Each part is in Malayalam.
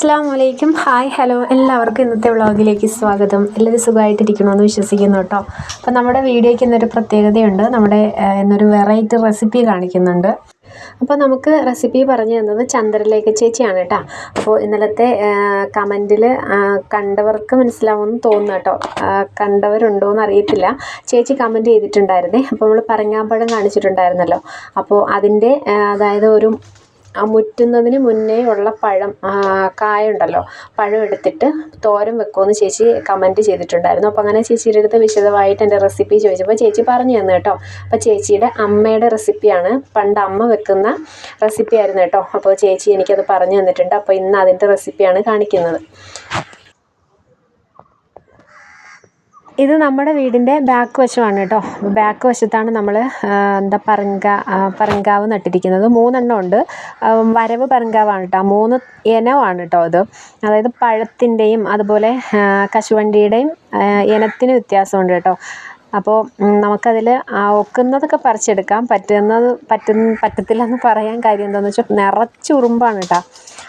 അസ്സാം വലൈക്കും ഹായ് ഹലോ. എല്ലാവർക്കും ഇന്നത്തെ വ്ളോഗിലേക്ക് സ്വാഗതം. എല്ലാവരും സുഖമായിട്ടിരിക്കണമെന്ന് വിശ്വസിക്കുന്നു കേട്ടോ. അപ്പം നമ്മുടെ വീഡിയോയ്ക്ക് ഇന്നൊരു പ്രത്യേകതയുണ്ട്. നമ്മുടെ ഇന്നൊരു വെറൈറ്റി റെസിപ്പി കാണിക്കുന്നുണ്ട്. അപ്പോൾ നമുക്ക് റെസിപ്പി പറഞ്ഞു തന്നത് ചന്ദ്രലേഖ ചേച്ചിയാണ് കേട്ടോ. അപ്പോൾ ഇന്നലത്തെ കമന്റിൽ കണ്ടവർക്ക് മനസ്സിലാവുമെന്ന് തോന്നുന്നു കേട്ടോ. കണ്ടവരുണ്ടോ എന്ന് അറിയത്തില്ല. ചേച്ചി കമന്റ് ചെയ്തിട്ടുണ്ടായിരുന്നേ. അപ്പോൾ നമ്മൾ പറങ്ങാപ്പഴം കാണിച്ചിട്ടുണ്ടായിരുന്നല്ലോ. അപ്പോൾ അതിന്റെ അതായത് ഒരു ആ മുറ്റുന്നതിന് മുന്നേ ഉള്ള പഴം ആ, കായുണ്ടല്ലോ. പഴം എടുത്തിട്ട് തോരൻ വെക്കുമെന്ന് ചേച്ചി കമന്റ് ചെയ്തിട്ടുണ്ടായിരുന്നു. അപ്പോൾ അങ്ങനെ ചേച്ചിയുടെ അടുത്ത് വിശദമായിട്ട് എന്റെ റെസിപ്പി ചോദിച്ചപ്പോൾ ചേച്ചി പറഞ്ഞു തന്നു കേട്ടോ. അപ്പോൾ ചേച്ചിയുടെ അമ്മയുടെ റെസിപ്പിയാണ് പണ്ട് അമ്മ വെക്കുന്ന റെസിപ്പി ആയിരുന്നു കേട്ടോ. അപ്പോൾ ചേച്ചി എനിക്കത് പറഞ്ഞു തന്നിട്ടുണ്ട്. അപ്പോൾ ഇന്ന് അതിന്റെ റെസിപ്പിയാണ് കാണിക്കുന്നത്. ഇത് നമ്മുടെ വീടിന്റെ ബാക്ക് വശമാണ് കേട്ടോ. ബാക്ക് വശത്താണ് നമ്മൾ എന്താ പറങ്ക പറങ്കാവ് നട്ടിരിക്കുന്നത്. മൂന്നെണ്ണം ഉണ്ട്. വരവ് പറങ്കാവാണ് കേട്ടോ. മൂന്ന് ഇനമാണ് കേട്ടോ അത് അതായത് പഴത്തിന്റെയും അതുപോലെ കശുവണ്ടിയുടെയും ഇനത്തിന് വ്യത്യാസമുണ്ട് കേട്ടോ. അപ്പോൾ നമുക്കതിൽ ഒക്കുന്നതൊക്കെ പറിച്ചെടുക്കാം. പറ്റുന്നത് പറ്റുന്ന പറ്റത്തില്ലെന്ന് പറയാൻ കാര്യം എന്താണെന്ന് വെച്ചാൽ നിറച്ച് ഉറുമ്പാണ് കേട്ടോ.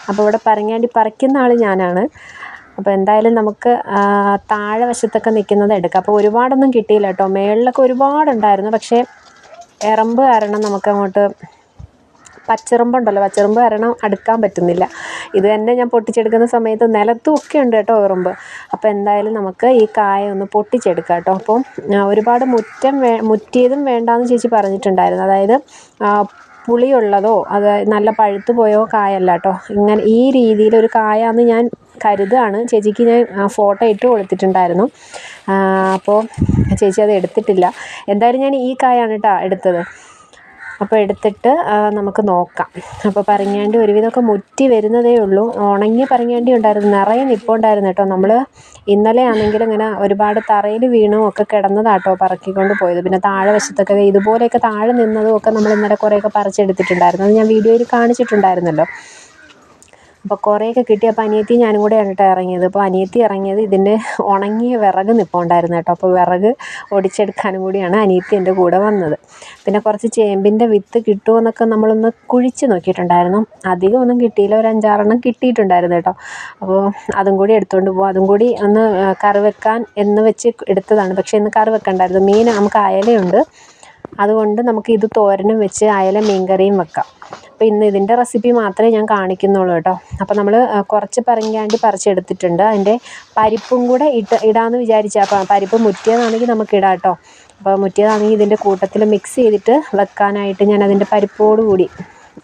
അപ്പോൾ ഇവിടെ പറങ്ങാണ്ടി പറിക്കുന്ന ആൾ ഞാനാണ്. അപ്പോൾ എന്തായാലും നമുക്ക് താഴെ വശത്തൊക്കെ നിൽക്കുന്നത് എടുക്കാം. അപ്പോൾ ഒരുപാടൊന്നും കിട്ടിയില്ല കേട്ടോ. മേളിലൊക്കെ ഒരുപാടുണ്ടായിരുന്നു. പക്ഷേ എറമ്പ് കാരണം നമുക്ക് നമുക്കങ്ങോട്ട് പച്ചിറമ്പുണ്ടല്ലോ. പച്ചിറമ്പ് കാരണം അടുക്കാൻ പറ്റുന്നില്ല. ഇത് തന്നെ ഞാൻ പൊട്ടിച്ചെടുക്കുന്ന സമയത്ത് നിലത്തും ഒക്കെ ഉണ്ട് കേട്ടോ ഉറമ്പ് അപ്പോൾ എന്തായാലും നമുക്ക് ഈ കായ ഒന്ന് പൊട്ടിച്ചെടുക്കാം കേട്ടോ. അപ്പം ഒരുപാട് മുറ്റം വേ മുറ്റിയതും വേണ്ടാന്ന് ചേച്ചി പറഞ്ഞിട്ടുണ്ടായിരുന്നു. അതായത് പുളിയുള്ളതോ അത് നല്ല പഴുത്തു പോയോ കായല്ല കേട്ടോ. ഇങ്ങനെ ഈ രീതിയിലൊരു ഒരു കായാന്ന് ഞാൻ കരുതുകയാണ്. ചേച്ചിക്ക് ഞാൻ ഫോട്ടോ ഇട്ട് കൊടുത്തിട്ടുണ്ടായിരുന്നു. അപ്പോൾ ചേച്ചി അത് എടുത്തിട്ടില്ല. എന്തായാലും ഞാൻ ഈ കായാണ് കേട്ടോ എടുത്തത്. അപ്പോൾ എടുത്തിട്ട് നമുക്ക് നോക്കാം. അപ്പോൾ പറങ്ങാണ്ടി ഒരുവിധമൊക്കെ മുറ്റി വരുന്നതേ ഉള്ളൂ. ഉണങ്ങി പറങ്ങാണ്ടി ഉണ്ടായിരുന്നു. നിറയെ നിൽപ്പുണ്ടായിരുന്നു കേട്ടോ. നമ്മൾ ഇന്നലെ ആണെങ്കിൽ ഇങ്ങനെ ഒരുപാട് തറയിൽ വീണും ഒക്കെ കിടന്നതാട്ടോ പറക്കിക്കൊണ്ട് പോയത്. പിന്നെ താഴെ വശത്തൊക്കെ ഇതുപോലെയൊക്കെ താഴെ നിന്നതും ഒക്കെ നമ്മൾ ഇന്നലെ കുറേയൊക്കെ പറിച്ചെടുത്തിട്ടുണ്ടായിരുന്നു. അത് ഞാൻ വീഡിയോയിൽ കാണിച്ചിട്ടുണ്ടായിരുന്നല്ലോ. അപ്പോൾ കുറേയൊക്കെ കിട്ടിയപ്പോൾ അനിയത്തി ഞാനും കൂടെ കേട്ടോ ഇറങ്ങിയത്. അപ്പോൾ അനിയത്തി ഇറങ്ങിയത് ഇതിന്റെ ഉണങ്ങിയ വിറക് നിൽപ്പുണ്ടായിരുന്നു കേട്ടോ. അപ്പോൾ വിറക് ഒടിച്ചെടുക്കാനും കൂടിയാണ് അനിയത്തി എന്റെ കൂടെ വന്നത്. പിന്നെ കുറച്ച് ചേമ്പിന്റെ വിത്ത് കിട്ടുമോ എന്നൊക്കെ നമ്മളൊന്ന് കുഴിച്ച് നോക്കിയിട്ടുണ്ടായിരുന്നു. അധികം ഒന്നും കിട്ടിയില്ല. ഒരു അഞ്ചാറെണ്ണം കിട്ടിയിട്ടുണ്ടായിരുന്നു കേട്ടോ. അപ്പോൾ അതും കൂടി എടുത്തുകൊണ്ട് പോകും അതും കൂടി ഒന്ന് കറി വെക്കാൻ എന്ന് വെച്ച് എടുത്തതാണ്. പക്ഷേ ഇന്ന് കറി വെക്കണ്ടായിരുന്നു. മീൻ നമുക്ക് അയലയുണ്ട്. അതുകൊണ്ട് നമുക്ക് ഇത് തോരനും വെച്ച് അയല മീൻകറിയും വെക്കാം. അപ്പോൾ ഇന്ന് ഇതിന്റെ റെസിപ്പി മാത്രമേ ഞാൻ കാണിക്കുന്നുള്ളൂ കേട്ടോ. അപ്പോൾ നമ്മൾ കുറച്ച് പറങ്കാണ്ടി പറിച്ചെടുത്തിട്ടുണ്ട്. അതിന്റെ പരിപ്പും കൂടെ ഇട്ട് ഇടാമെന്ന് വിചാരിച്ചാൽ അപ്പോൾ പരിപ്പ് മുറ്റിയതാണെങ്കിൽ നമുക്ക് ഇടാം കേട്ടോ. അപ്പോൾ മുറ്റിയതാണെങ്കിൽ ഇതിന്റെ കൂട്ടത്തിൽ മിക്സ് ചെയ്തിട്ട് വെക്കാനായിട്ട് ഞാൻ അതിന്റെ പരിപ്പോട് കൂടി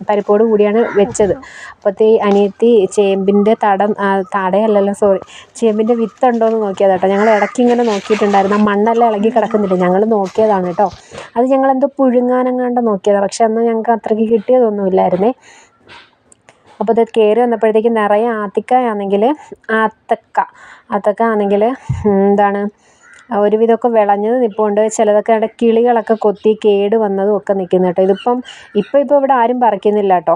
പരിപ്പോട് കൂടിയാണ് വെച്ചത്. അപ്പോഴത്തേ അനിയത്തി ചേമ്പിന്റെ തടം തടയല്ലല്ലോ സോറി ചേമ്പിന്റെ വിത്തുണ്ടോ എന്ന് നോക്കിയതാ കേട്ടോ. ഞങ്ങൾ ഇടയ്ക്ക് ഇങ്ങനെ നോക്കിയിട്ടുണ്ടായിരുന്നു. ആ മണ്ണെല്ലാം ഇളകി കിടക്കുന്നില്ല. ഞങ്ങൾ നോക്കിയതാണ് കേട്ടോ. അത് ഞങ്ങൾ എന്തോ പുഴുങ്ങാനെങ്ങാണ്ട് നോക്കിയതാണ് പക്ഷെ അന്ന് ഞങ്ങൾക്ക് അത്രയ്ക്ക് കിട്ടിയതൊന്നുമില്ലായിരുന്നേ. അപ്പോൾ ഇത് കയറി വന്നപ്പോഴത്തേക്ക് നിറയെ ആത്തിക്കായാണെങ്കിൽ ആത്തക്ക. ആത്തക്ക ആണെങ്കിൽ എന്താണ് ഒരുവിധമൊക്കെ വിളഞ്ഞത് നിൽപ്പുണ്ട് ചിലതൊക്കെ അവിടെ കിളികളൊക്കെ കൊത്തി കേട് വന്നതും ഒക്കെ നിൽക്കുന്നു കേട്ടോ. ഇതിപ്പം ഇപ്പം ഇപ്പോൾ ഇവിടെ ആരും പറിക്കുന്നില്ല കേട്ടോ.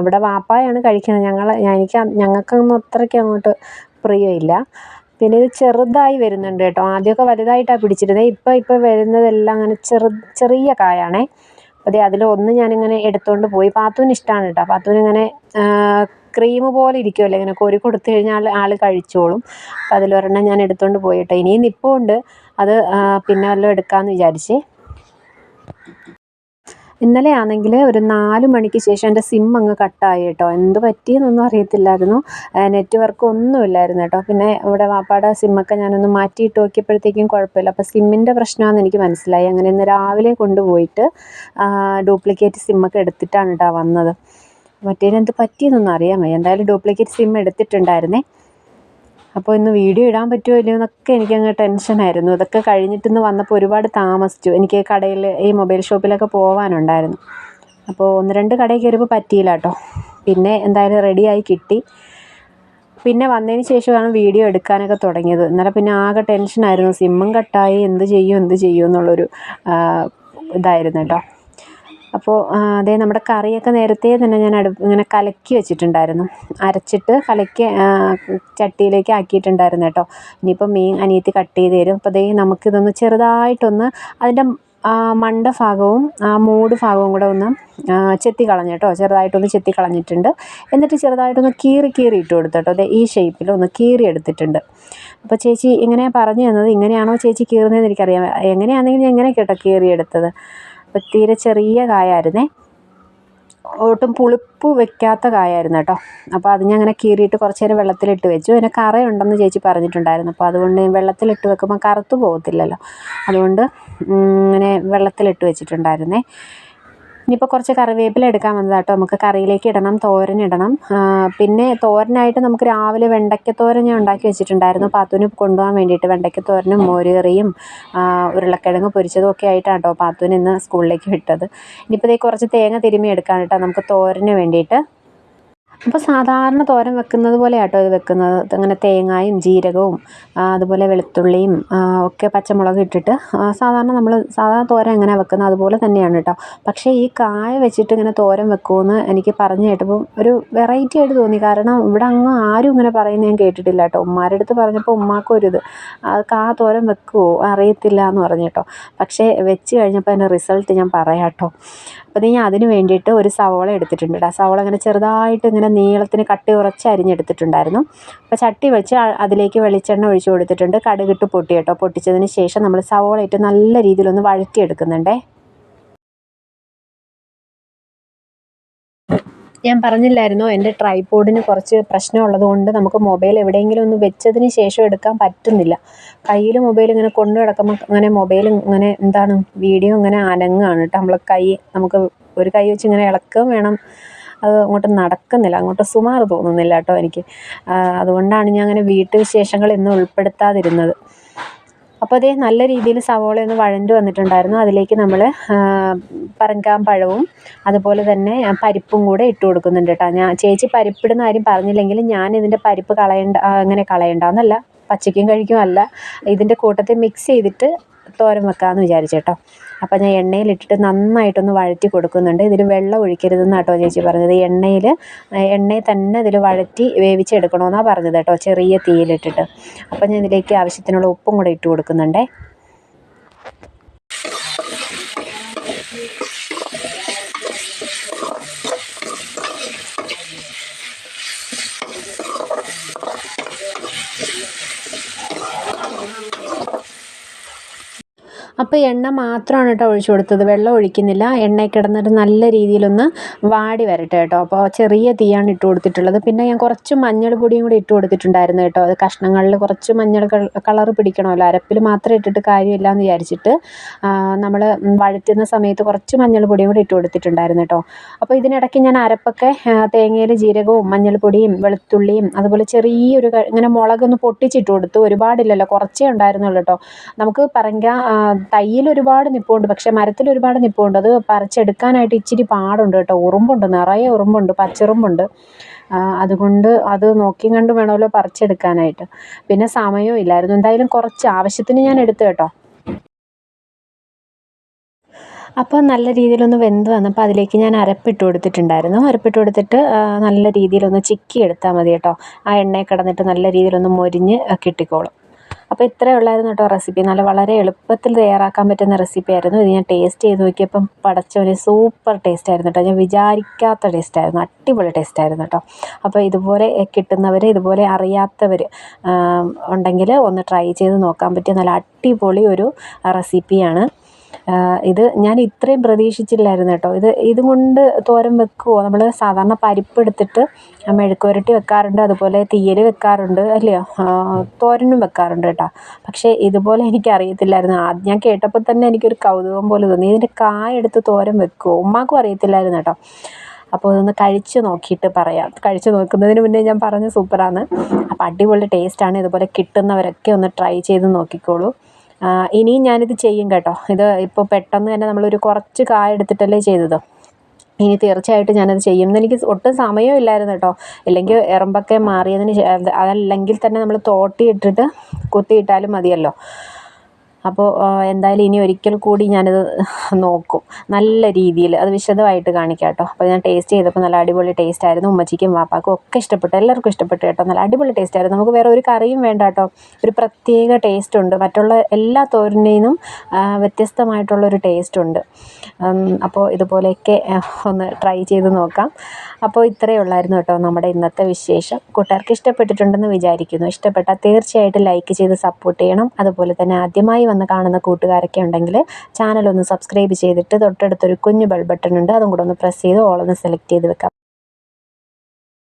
ഇവിടെ വാപ്പായാണ് കഴിക്കുന്നത്. ഞങ്ങൾ എനിക്ക് ഞങ്ങൾക്കൊന്നും അത്രയ്ക്ക് അങ്ങോട്ട് പ്രിയമില്ല. പിന്നെ ഇത് ചെറുതായി വരുന്നുണ്ട് കേട്ടോ. ആദ്യമൊക്കെ വലുതായിട്ടാണ് പിടിച്ചിരുന്നത്. ഇപ്പോൾ ഇപ്പോൾ വരുന്നതെല്ലാം അങ്ങനെ ചെറു ചെറിയ കായാണേ. അതെ അതിൽ ഒന്ന് ഞാനിങ്ങനെ എടുത്തുകൊണ്ട് പോയി. പാത്തുവിന് ഇഷ്ടമാണ് കേട്ടോ. പാത്തുവിന് ഇങ്ങനെ ക്രീം പോലെ ഇരിക്കുമല്ലോ ഇങ്ങനെ കോരി കൊടുത്തു കഴിഞ്ഞാൽ ആൾ കഴിച്ചോളും. അപ്പം അതിലൊരെണ്ണം ഞാൻ എടുത്തുകൊണ്ട് പോയി കേട്ടോ. ഇനിയും നിൽപ്പുണ്ട് അത് പിന്നെ വല്ലതും എടുക്കാമെന്ന് വിചാരിച്ചേ. ഇന്നലെ ആണെങ്കിൽ ഒരു നാല് മണിക്ക് ശേഷം എന്റെ സിം അങ്ങ് കട്ടായി കേട്ടോ. എന്ത് പറ്റിയെന്നൊന്നും അറിയത്തില്ലായിരുന്നു. നെറ്റ്വർക്ക് ഒന്നും ഇല്ലായിരുന്നു കേട്ടോ. പിന്നെ ഇവിടെ വാപ്പാടെ സിമ്മൊക്കെ ഞാനൊന്ന് മാറ്റിയിട്ട് നോക്കിയപ്പോഴത്തേക്കും കുഴപ്പമില്ല. അപ്പോൾ സിമ്മിന്റെ പ്രശ്നമാണെന്ന് എനിക്ക് മനസ്സിലായി. അങ്ങനെ ഇന്ന് രാവിലെ കൊണ്ടുപോയിട്ട് ഡ്യൂപ്ലിക്കേറ്റ് സിമ്മൊക്കെ എടുത്തിട്ടാണ് കേട്ടോ വന്നത്. മറ്റേതിന് എന്ത് പറ്റിയെന്നൊന്നും അറിയാൻ വയ്യ. എന്തായാലും ഡ്യൂപ്ലിക്കേറ്റ് സിം എടുത്തിട്ടുണ്ടായിരുന്നേ. അപ്പോൾ ഇന്ന് വീഡിയോ ഇടാൻ പറ്റുമോ ഇല്ലയോ എന്നൊക്കെ എനിക്കങ്ങ് ടെൻഷനായിരുന്നു ഇതൊക്കെ കഴിഞ്ഞിട്ട് ഇന്ന് വന്നപ്പോൾ ഒരുപാട് താമസിച്ചു. എനിക്ക് കടയിൽ ഈ മൊബൈൽ ഷോപ്പിലൊക്കെ പോകാനുണ്ടായിരുന്നു അപ്പോൾ ഒന്ന് രണ്ട് കടയിൽ കയറിയപ്പോൾ പറ്റിയില്ല കേട്ടോ പിന്നെ എന്തായാലും റെഡിയായി കിട്ടി. പിന്നെ വന്നതിന് ശേഷമാണ് വീഡിയോ എടുക്കാനൊക്കെ തുടങ്ങിയത്. ഇന്നലെ പിന്നെ ആകെ ടെൻഷനായിരുന്നു സിമ്മും കട്ടായി എന്ത് ചെയ്യും എന്ത് ചെയ്യും എന്നുള്ളൊരു ഇതായിരുന്നു കേട്ടോ അപ്പോൾ അതേ നമ്മുടെ കറിയൊക്കെ നേരത്തെ തന്നെ ഞാൻ അടു ഇങ്ങനെ കലക്കി വെച്ചിട്ടുണ്ടായിരുന്നു. അരച്ചിട്ട് കലക്കി ചട്ടിയിലേക്ക് ആക്കിയിട്ടുണ്ടായിരുന്നു കേട്ടോ. ഇനിയിപ്പോൾ മീൻ അനിയത്തി കട്ട് ചെയ്ത് തരും. അപ്പോൾ അതേ നമുക്കിതൊന്ന് ചെറുതായിട്ടൊന്ന് അതിന്റെ മണ്ട ഭാഗവും ആ മൂട് ഭാഗവും കൂടെ ഒന്ന് ചെത്തി കളഞ്ഞു കേട്ടോ. ചെറുതായിട്ടൊന്ന് ചെത്തി കളഞ്ഞിട്ടുണ്ട്. എന്നിട്ട് ചെറുതായിട്ടൊന്ന് കീറി കീറി ഇട്ട് കൊടുത്തു കേട്ടോ. അതെ ഈ ഷേപ്പിൽ ഒന്ന് കീറി എടുത്തിട്ടുണ്ട്. അപ്പോൾ ചേച്ചി ഇങ്ങനെ പറഞ്ഞു തന്നത്? ഇങ്ങനെയാണോ ചേച്ചി കീറുന്നതെന്ന് എനിക്കറിയാം. എങ്ങനെയാണെങ്കിലും ഞാൻ ഇങ്ങനെ കേട്ടോ കീറിയെടുത്തത്. അപ്പോൾ തീരെ ചെറിയ കായായിരുന്നേ. ഒട്ടും പുളിപ്പ് വെക്കാത്ത കായായിരുന്നു കേട്ടോ. അപ്പോൾ അത് ഞാൻ അങ്ങനെ കീറിയിട്ട് കുറച്ച് നേരം വെള്ളത്തിലിട്ട് വെച്ചു. അതിന് കറയുണ്ടെന്ന് ചേച്ചി പറഞ്ഞിട്ടുണ്ടായിരുന്നു. അപ്പോൾ അതുകൊണ്ട് വെള്ളത്തിലിട്ട് വെക്കുമ്പോൾ കറുത്ത് പോകത്തില്ലല്ലോ. അതുകൊണ്ട് ഇങ്ങനെ വെള്ളത്തിലിട്ട് വെച്ചിട്ടുണ്ടായിരുന്നേ. ഇനിയിപ്പോൾ കുറച്ച് കറിവേപ്പില എടുക്കാൻ വന്നതാണ് കേട്ടോ നമുക്ക് കറിയിലേക്ക് ഇടണം തോരനിടണം പിന്നെ തോരനായിട്ട് നമുക്ക് രാവിലെ വെണ്ടയ്ക്ക തോരൻ ഞാൻ ഉണ്ടാക്കി വെച്ചിട്ടുണ്ടായിരുന്നു. പാത്തുവിന് കൊണ്ടുപോകാൻ വേണ്ടിയിട്ട് വെണ്ടയ്ക്ക തോരനും മോരുകറിയും ഉരുളക്കിഴങ്ങ് പൊരിച്ചതും ഒക്കെ ആയിട്ടാണ് കേട്ടോ പാത്തുവിന് ഇന്ന് സ്കൂളിലേക്ക് വിട്ടത്. ഇനിയിപ്പോൾ കുറച്ച് തേങ്ങ തിരുമ്മി എടുക്കാൻ കേട്ടോ. നമുക്ക് തോരന് വേണ്ടിയിട്ട് അപ്പോൾ സാധാരണ തോരൻ വെക്കുന്നത് പോലെ ആട്ടോ ഇത് വെക്കുന്നത്. അങ്ങനെ തേങ്ങായും ജീരകവും അതുപോലെ വെളുത്തുള്ളിയും ഒക്കെ പച്ചമുളക് ഇട്ടിട്ട് സാധാരണ നമ്മൾ സാധാരണ തോരൻ എങ്ങനെ വെക്കുന്നത് അതുപോലെ തന്നെയാണ് കേട്ടോ. പക്ഷേ ഈ കായ വെച്ചിട്ട് ഇങ്ങനെ തോരൻ വെക്കുമെന്ന് എനിക്ക് പറഞ്ഞു കേട്ടപ്പോൾ ഒരു വെറൈറ്റി ആയിട്ട് തോന്നി. കാരണം ഇവിടെ അങ്ങ് ആരും ഇങ്ങനെ പറയുന്നത് ഞാൻ കേട്ടിട്ടില്ല കേട്ടോ. ഉമ്മാരുടെ അടുത്ത് പറഞ്ഞപ്പോൾ ഉമ്മാക്കും ഒരിത് കാ തോരൻ വെക്കുമോ അറിയത്തില്ല എന്ന് പറഞ്ഞു കേട്ടോ. പക്ഷേ വെച്ച് കഴിഞ്ഞപ്പോൾ അതിന്റെ റിസൾട്ട് ഞാൻ പറയാം കേട്ടോ. അപ്പോൾ ഞാൻ അതിന് വേണ്ടിയിട്ട് ഒരു സവോള എടുത്തിട്ടുണ്ട് കേട്ടോ സവോള ഇങ്ങനെ ചെറുതായിട്ട് ഇങ്ങനെ നീളത്തിന് കട്ടി ഉറച്ച് അരിഞ്ഞെടുത്തിട്ടുണ്ടായിരുന്നു. അപ്പോൾ ചട്ടി വെച്ച് അതിലേക്ക് വെളിച്ചെണ്ണ ഒഴിച്ച് കൊടുത്തിട്ടുണ്ട്. കടുകിട്ട് പൊട്ടി കേട്ടോ പൊട്ടിച്ചതിന് ശേഷം നമ്മൾ സവോള ഇട്ട് നല്ല രീതിയിലൊന്ന് വഴറ്റിയെടുക്കുന്നുണ്ടേ. ഞാൻ പറഞ്ഞില്ലായിരുന്നോ? എന്റെ ട്രൈപോഡിന് കുറച്ച് പ്രശ്നമുള്ളത് കൊണ്ട് നമുക്ക് മൊബൈൽ എവിടെയെങ്കിലും ഒന്ന് വെച്ചതിന് ശേഷം എടുക്കാൻ പറ്റുന്നില്ല. കയ്യിൽ മൊബൈൽ ഇങ്ങനെ കൊണ്ടു കിടക്കുമ്പോൾ അങ്ങനെ മൊബൈൽ ഇങ്ങനെ എന്താണ് വീഡിയോ ഇങ്ങനെ അനങ്ങുകയാണ് കേട്ടോ. നമ്മൾ കൈ നമുക്ക് ഒരു കൈ വെച്ച് ഇങ്ങനെ ഇളക്കുകയും വേണം. അത് അങ്ങോട്ട് നടക്കുന്നില്ല. അങ്ങോട്ട് സുമാർ തോന്നുന്നില്ല കേട്ടോ എനിക്ക്. അതുകൊണ്ടാണ് ഞാൻ അങ്ങനെ വീട്ടുവിശേഷങ്ങൾ ഇന്ന് ഉൾപ്പെടുത്താതിരുന്നത്. അപ്പോൾ അതേ നല്ല രീതിയിൽ സവോള ഒന്ന് വഴണ്ട് വന്നിട്ടുണ്ടായിരുന്നു. അതിലേക്ക് നമ്മൾ പഴവും അതുപോലെ തന്നെ പരിപ്പും കൂടെ ഇട്ട് കൊടുക്കുന്നുണ്ട് കേട്ടോ. ഞാൻ ചേച്ചി പരിപ്പിടുന്ന കാര്യം പറഞ്ഞില്ലെങ്കിൽ ഞാൻ ഇതിന്റെ പരിപ്പ് കളയണ്ട അങ്ങനെ കളയണ്ടെന്നല്ല പച്ചയ്ക്കും കഴിക്കുമല്ല ഇതിന്റെ കൂട്ടത്തിൽ മിക്സ് ചെയ്തിട്ട് തോരൻ വെക്കാമെന്ന് വിചാരിച്ചു കേട്ടോ അപ്പോൾ ഞാൻ എണ്ണയിലിട്ടിട്ട് നന്നായിട്ടൊന്ന് വഴറ്റി കൊടുക്കുന്നുണ്ട്. ഇതിൽ വെള്ളം ഒഴിക്കരുതെന്നാണ് കേട്ടോ ചേച്ചി പറഞ്ഞത്. എണ്ണയിൽ എണ്ണയിൽ തന്നെ ഇതിൽ വഴറ്റി വേവിച്ചെടുക്കണമെന്നാണ് പറഞ്ഞത് കേട്ടോ ചെറിയ തീയിലിട്ടിട്ട്. അപ്പോൾ ഞാൻ ഇതിലേക്ക് ആവശ്യത്തിനുള്ള ഉപ്പും കൂടെ ഇട്ട് കൊടുക്കുന്നുണ്ടേ. അപ്പോൾ എണ്ണ മാത്രമാണ് കേട്ടോ ഒഴിച്ചു കൊടുത്തത്. വെള്ളം ഒഴിക്കുന്നില്ല. എണ്ണ കിടന്നിട്ട് നല്ല രീതിയിലൊന്ന് വാടി വരട്ടെ കേട്ടോ അപ്പോൾ ചെറിയ തീയാണ് ഇട്ട് കൊടുത്തിട്ടുള്ളത്. പിന്നെ ഞാൻ കുറച്ച് മഞ്ഞൾ പൊടിയും കൂടി ഇട്ട് കൊടുത്തിട്ടുണ്ടായിരുന്നു കേട്ടോ അത് കഷ്ണങ്ങളിൽ കുറച്ച് മഞ്ഞൾ കളർ പിടിക്കണമല്ലോ. അരപ്പിൽ മാത്രം ഇട്ടിട്ട് കാര്യമില്ല എന്ന് വിചാരിച്ചിട്ട് നമ്മൾ വഴറ്റുന്ന സമയത്ത് കുറച്ച് മഞ്ഞൾ പൊടിയും കൂടി ഇട്ട് കൊടുത്തിട്ടുണ്ടായിരുന്നു കേട്ടോ അപ്പോൾ ഇതിനിടയ്ക്ക് ഞാൻ അരപ്പൊക്കെ തേങ്ങയിൽ ജീരകവും മഞ്ഞൾപ്പൊടിയും വെളുത്തുള്ളിയും അതുപോലെ ചെറിയൊരു ഇങ്ങനെ മുളകൊന്ന് പൊട്ടിച്ചിട്ട് കൊടുത്തു. ഒരുപാടില്ലല്ലോ. കുറച്ചേ ഉണ്ടായിരുന്നുള്ളൂ കേട്ടോ നമുക്ക് പറങ്ക തയ്യിൽ ഒരുപാട് നിപ്പുണ്ട് പക്ഷേ മരത്തിൽ ഒരുപാട് നിപ്പുണ്ട്. അത് പറിച്ചെടുക്കാനായിട്ട് ഇച്ചിരി പാടുണ്ട് കേട്ടോ. ഉറുമ്പുണ്ട് നിറയെ ഉറുമ്പുണ്ട് പച്ചുറുമ്പുണ്ട്. അതുകൊണ്ട് അത് നോക്കിയും കണ്ടും വേണമല്ലോ പറിച്ചെടുക്കാനായിട്ട്. പിന്നെ സമയവും ഇല്ലായിരുന്നു. എന്തായാലും കുറച്ച് ആവശ്യത്തിന് ഞാൻ എടുത്തു കേട്ടോ. അപ്പോൾ നല്ല രീതിയിലൊന്ന് വെന്ത് വന്നപ്പോൾ അതിലേക്ക് ഞാൻ അരപ്പിട്ട് കൊടുത്തിട്ടുണ്ടായിരുന്നു. അരപ്പിട്ട് കൊടുത്തിട്ട് നല്ല രീതിയിലൊന്ന് ചിക്കി എടുത്താൽ മതി കേട്ടോ. ആ എണ്ണയിൽ കിടന്നിട്ട് നല്ല രീതിയിലൊന്ന് മൊരിഞ്ഞ് കിട്ടിക്കോളും. അപ്പോൾ ഇത്രയേ ഉള്ളായിരുന്നു കേട്ടോ റെസിപ്പി നല്ല വളരെ എളുപ്പത്തിൽ തയ്യാറാക്കാൻ പറ്റുന്ന റെസിപ്പി ആയിരുന്നു. ഇത് ഞാൻ ടേസ്റ്റ് ചെയ്ത് നോക്കിയപ്പം പടച്ചവന് സൂപ്പർ ടേസ്റ്റ് ആയിരുന്നു കേട്ടോ. ഞാൻ വിചാരിക്കാത്ത ടേസ്റ്റ് ആയിരുന്നു. അടിപൊളി ടേസ്റ്റ് ആയിരുന്നു കേട്ടോ. അപ്പോൾ ഇതുപോലെ കിട്ടുന്നവർ ഇതുപോലെ അറിയാത്തവർ ഉണ്ടെങ്കിൽ ഒന്ന് ട്രൈ ചെയ്ത് നോക്കാൻ പറ്റിയ നല്ല അടിപൊളി ഒരു റെസിപ്പിയാണ് ഇത് ഞാൻ ഇത്രയും പ്രതീക്ഷിച്ചില്ലായിരുന്നു കേട്ടോ. ഇത് ഇതും കൊണ്ട് തോരൻ വെക്കുമോ നമ്മൾ സാധാരണ പരിപ്പ് എടുത്തിട്ട് മെഴുക്ക് പുരട്ടി വെക്കാറുണ്ട് അതുപോലെ തീയൽ വെക്കാറുണ്ട് അല്ലയോ? തോരനും വെക്കാറുണ്ട് കേട്ടോ. പക്ഷേ ഇതുപോലെ എനിക്കറിയത്തില്ലായിരുന്നു. ആദ്യം ഞാൻ കേട്ടപ്പോൾ തന്നെ എനിക്കൊരു കൗതുകം പോലെ തോന്നി. ഇതിന്റെ കായ എടുത്ത് തോരൻ വെക്കുമോ ഉമ്മാക്കും അറിയത്തില്ലായിരുന്നു കേട്ടോ. അപ്പോൾ ഇതൊന്ന് കഴിച്ച് നോക്കിയിട്ട് പറയാം. കഴിച്ച് നോക്കുന്നതിന് മുന്നേ ഞാൻ പറഞ്ഞ സൂപ്പറാണ്. അപ്പോൾ അടിപൊളി ടേസ്റ്റാണ് ഇതുപോലെ കിട്ടുന്നവരൊക്കെ ഒന്ന് ട്രൈ ചെയ്ത് നോക്കിക്കോളൂ. ഇനിയും ഞാനിത് ചെയ്യും കേട്ടോ. ഇത് ഇപ്പോൾ പെട്ടെന്ന് തന്നെ നമ്മളൊരു കുറച്ച് കായ എടുത്തിട്ടല്ലേ ചെയ്തത്. ഇനി തീർച്ചയായിട്ടും ഞാനത് ചെയ്യും. എനിക്ക് ഒട്ടും സമയം ഇല്ലായിരുന്നു കേട്ടോ. ഇല്ലെങ്കിൽ എറമ്പൊക്കെ മാറിയതിന് അതല്ലെങ്കിൽ തന്നെ നമ്മൾ തോട്ടിയിട്ടിട്ട് കുത്തിയിട്ടാലും മതിയല്ലോ. അപ്പോൾ എന്തായാലും ഇനി ഒരിക്കൽ കൂടി ഞാനത് നോക്കും. നല്ല രീതിയിൽ അത് വിശദമായിട്ട് കാണിക്കാം കേട്ടോ അപ്പോൾ ഞാൻ ടേസ്റ്റ് ചെയ്തപ്പോൾ നല്ല അടിപൊളി ടേസ്റ്റ് ആയിരുന്നു. ഉമ്മച്ചിക്കും വാപ്പാക്കും ഒക്കെ ഇഷ്ടപ്പെട്ടു. എല്ലാവർക്കും ഇഷ്ടപ്പെട്ടു കേട്ടോ. നല്ല അടിപൊളി ടേസ്റ്റ് ആയിരുന്നു. നമുക്ക് വേറെ ഒരു കറിയും വേണ്ട കേട്ടോ. ഒരു പ്രത്യേക ടേസ്റ്റ് ഉണ്ട്. മറ്റുള്ള എല്ലാ തോരനിൽ നിന്നും വ്യത്യസ്തമായിട്ടുള്ളൊരു ടേസ്റ്റ് ഉണ്ട്. അപ്പോൾ ഇതുപോലെയൊക്കെ ഒന്ന് ട്രൈ ചെയ്ത് നോക്കാം. അപ്പോൾ ഇത്രയേ ഉള്ളായിരുന്നു കേട്ടോ നമ്മുടെ ഇന്നത്തെ വിശേഷം. കൂട്ടുകാർക്ക് ഇഷ്ടപ്പെട്ടിട്ടുണ്ടെന്ന് വിചാരിക്കുന്നു. ഇഷ്ടപ്പെട്ടാൽ തീർച്ചയായിട്ടും ലൈക്ക് ചെയ്ത് സപ്പോർട്ട് ചെയ്യണം. അതുപോലെ തന്നെ ആദ്യമായി വന്ന് കാണുന്ന കൂട്ടുകാരൊക്കെ ഉണ്ടെങ്കിൽ ചാനൽ ഒന്ന് സബ്സ്ക്രൈബ് ചെയ്തിട്ട് തൊട്ടടുത്തൊരു കുഞ്ഞു ബെൽ ബട്ടൺ ഉണ്ട്. അതും കൂടെ ഒന്ന് പ്രസ് ചെയ്ത് ഓളൊന്ന് സെലക്ട് ചെയ്ത് വെക്കാം.